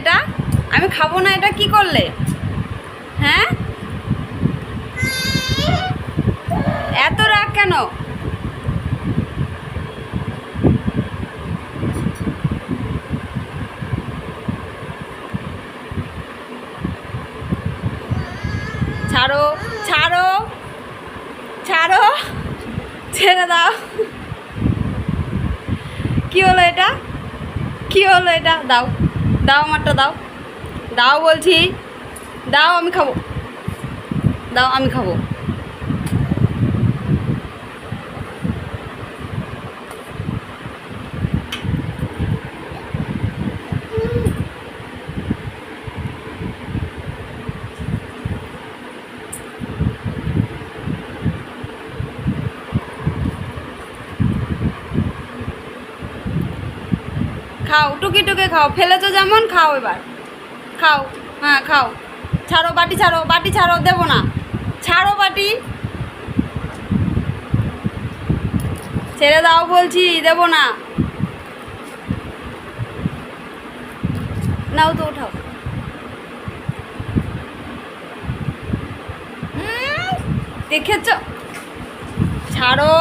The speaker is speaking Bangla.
এটা? আমি খাব না এটা, কি করলে? হ্যাঁ? এত রাগ কেন? ছাড়ো ছাড়ো ছাড়ো, ছেড়ে দাও। কি হলো এটা? কি হলো এটা? দাও। দাও আমারটা দাও। দাও বলছি। দাও আমি খাব। দাও আমি খাব। খাও, টুকি টুকি খাও, ফেলেছো যেমন, খাও এবার। খাও হ্যাঁ খাও। ছাড়ো, বাটি ছাড়ো বাটি ছাড়ো, দেবো না। ছাড়ো বাটি। ছেড়ে দাও বলছি, দেবো না। নাও তো, উঠাও। দেখেছ? ছাড়ো।